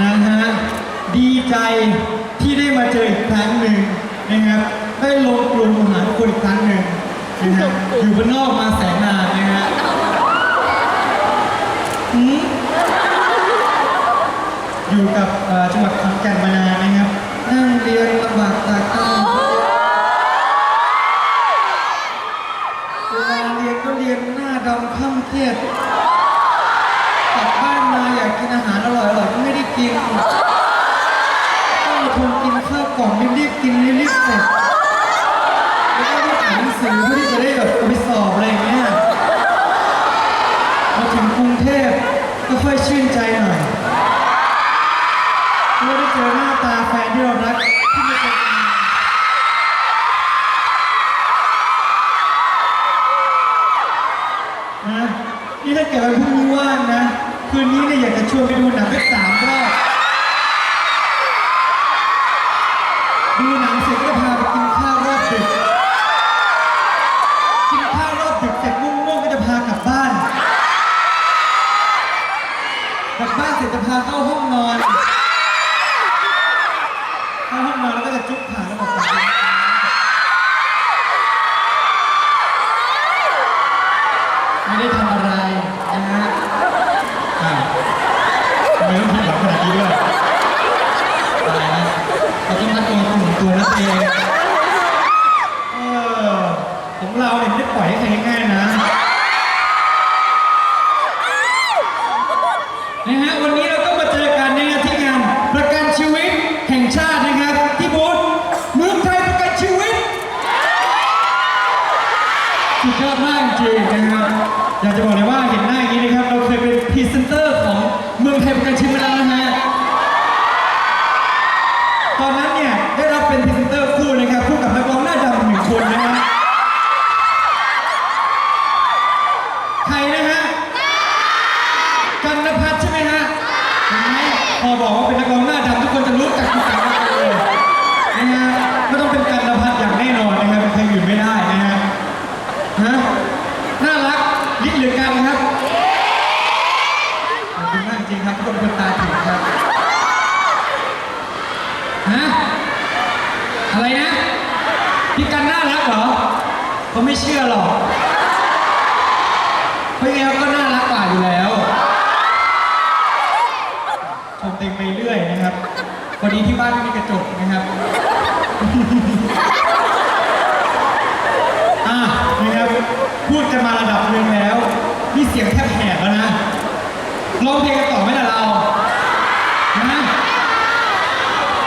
นะฮะดีใจที่ได้มาเจออีกครั้งหนึ่งนะครับได้ลงกลุ่มหาทุกคนอีกครั้งหนึ่งนะฮะอยู่บ้านนอกมาแสนนานนะฮะหืมอยู่กับเอ่อจังหวัดขอนแก่นมานานนะครับนั่งเรียนลำบากตากตำเวลาเรียนก็เรียนหน้าดำข้ามเครียดกลับบ้านมาอยากกิน กินรีบๆเสร็จแล้วก็ต้องอ่านหนังสือเพื่อที่จะได้แบบเอาไปสอบอะไรอย่างเงี้ยมาถึงกรุงเทพก็ค่อยชื่นใจหน่อยเมื่อได้เจอหน้าตาแฟนที่เรารักที่ไม่เป็นนะนี่ถ้าเกิดวันพรุ่งนี้ว่างนะ คืนนี้เนี่ยอยากจะชวนไปดูหนังสักสามรอบ กลับบ้านเสร็จจะพาเข้าห้องนอนเข้าห้องนอนแล้วก็จะจุ๊บขาแล้วบอกไปไม่ได้ทำอะไรนะฮะอ้าวทำไมต้องผิดหวังขนาดนี้ด้วยตายแล้วเราต้องรักตัวหนุนตัวนั่นเอง นะฮะวันนี้เราก็มาเจอกันนะฮะที่งานประกันชีวิตแห่งชาตินะครับ ที่บูธเมืองไทยประกันชีวิตสุดยอดมากจริงนะครับอยากจะบอกเลยว่าเห็นหน้าอย่างนี้นะครับ เราเคยเป็นพรีเซนเตอร์ของเมืองไทยประกันชีวิตมาแล้วนะฮะตอนนั้นเนี่ยได้รับเป็นพรีเซนเตอร์คู่นะครับคู่กับนักร้องหน้าดำหนึ่งคนนะฮะใครนะฮะกันนภัทร พอบอกว่าเป็นนักร้องหน้าดำทุกคนจะรู้จักคุณกันนภัทรเลยนะฮะก็ต้องเป็นกันนภัทรอย่างแน่นอนนะครับเป็นใครอื่นไม่ได้นะฮะฮะน่ารักลิดเหลือกันครับขอบคุณมากจริงครับทุกคนเป็นตาถึงครับฮะอะไรนะพี่กันน่ารักเหรอเขาไม่เชื่อหรอกพราะแอลก็น่ารักกว่าอยู่แล้วชมเต็มไปเรื่อยนะครับ พอดีที่บ้านไม่มีกระจกนะครับอะนะครับพูดกันมาระดับหนึ่งแล้ว นี่เสียงแทบแหกแล้วนะร้องเพลงกันต่อไหมล่ะเรานะ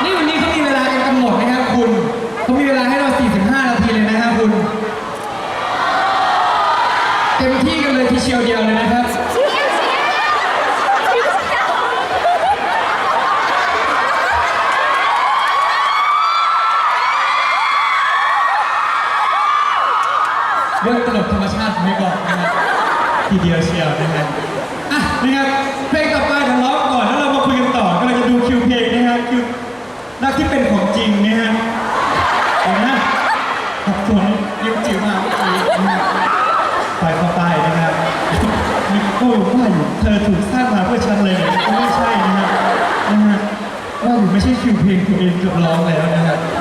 นี่วันนี้เขามีเวลากันกำหนดนะครับคุณเขามีเวลาให้เรา 45 นาทีเลยนะครับคุณ เต็มที่กันเลยทีเชียวเดียวเลยนะครับ เรื่องตลกธรรมชาติไม่บอกนะครับทีเดียวเชียวนะครับอะนะครับเพลงต่อไปเดี๋ยวร้องก่อนแล้วเรามาคุยกันต่อก็เราจะดูคิวเพลงนะครับคิวรักที่เป็นของจริงนะฮะเห็นไหมขับสวนยิ้มจิ๋วมาเมื่อกี้นะครับไปเขาไปนะครับมีโก้ว่าอยู่เธอถูกสร้างมาเพื่อฉันเลยก็ไม่ใช่นะครับนะฮะว่าอยู่ไม่ใช่คิวเพลงตัวเองเกือบร้องแล้วนะครับอะ